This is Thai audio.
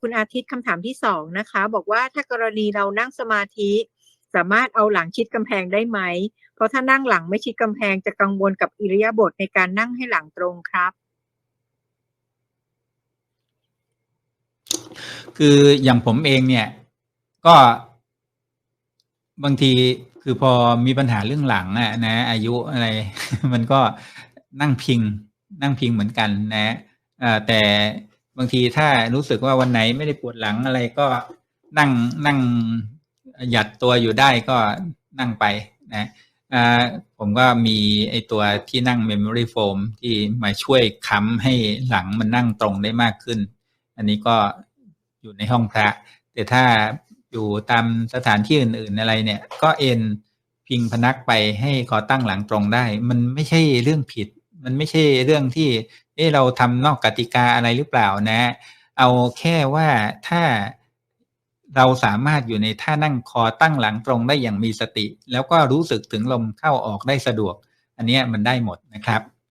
คุณอาทิตย์คำถามที่สองนะคะ บอกว่าถ้ากรณีเรานั่งสมาธิ สามารถเอาหลังชิดกำแพงได้ไหม เพราะถ้านั่งหลังไม่ชิดกำแพงจะกังวลกับอิริยาบถในการนั่งให้หลังตรงครับ คืออย่างผมเองเนี่ย ก็บางทีคือพอมีปัญหาเรื่องหลังอะนะ อายุอะไร มันก็นั่งพิง นั่งพิงเหมือนกันนะแต่ บางทีถ้ารู้สึกว่าวันไหนไม่ได้ปวดหลังอะไรก็นั่งนั่งหยัดตัวอยู่ได้ก็นั่งไปนะผมก็มีไอตัวที่นั่ง memory foam ที่มาช่วยค้ำให้หลังมันนั่งตรงได้มากขึ้น อันนี้ก็อยู่ในห้องพระ แต่ถ้าอยู่ตามสถานที่อื่น ๆอะไรเนี่ย ก็เอ็นพิงพนักไปให้ขอตั้งหลังตรงได้ มันไม่ใช่เรื่องผิด มันไม่ใช่เรื่องที่เอ้เราทำนอกกติกาอะไรหรือเปล่านะ เอาแค่ว่าถ้าเราสามารถอยู่ในท่านั่งคอตั้งหลังตรงได้อย่างมีสติ แล้วก็รู้สึกถึงลมเข้าออกได้สะดวก อันนี้มันได้หมดนะครับ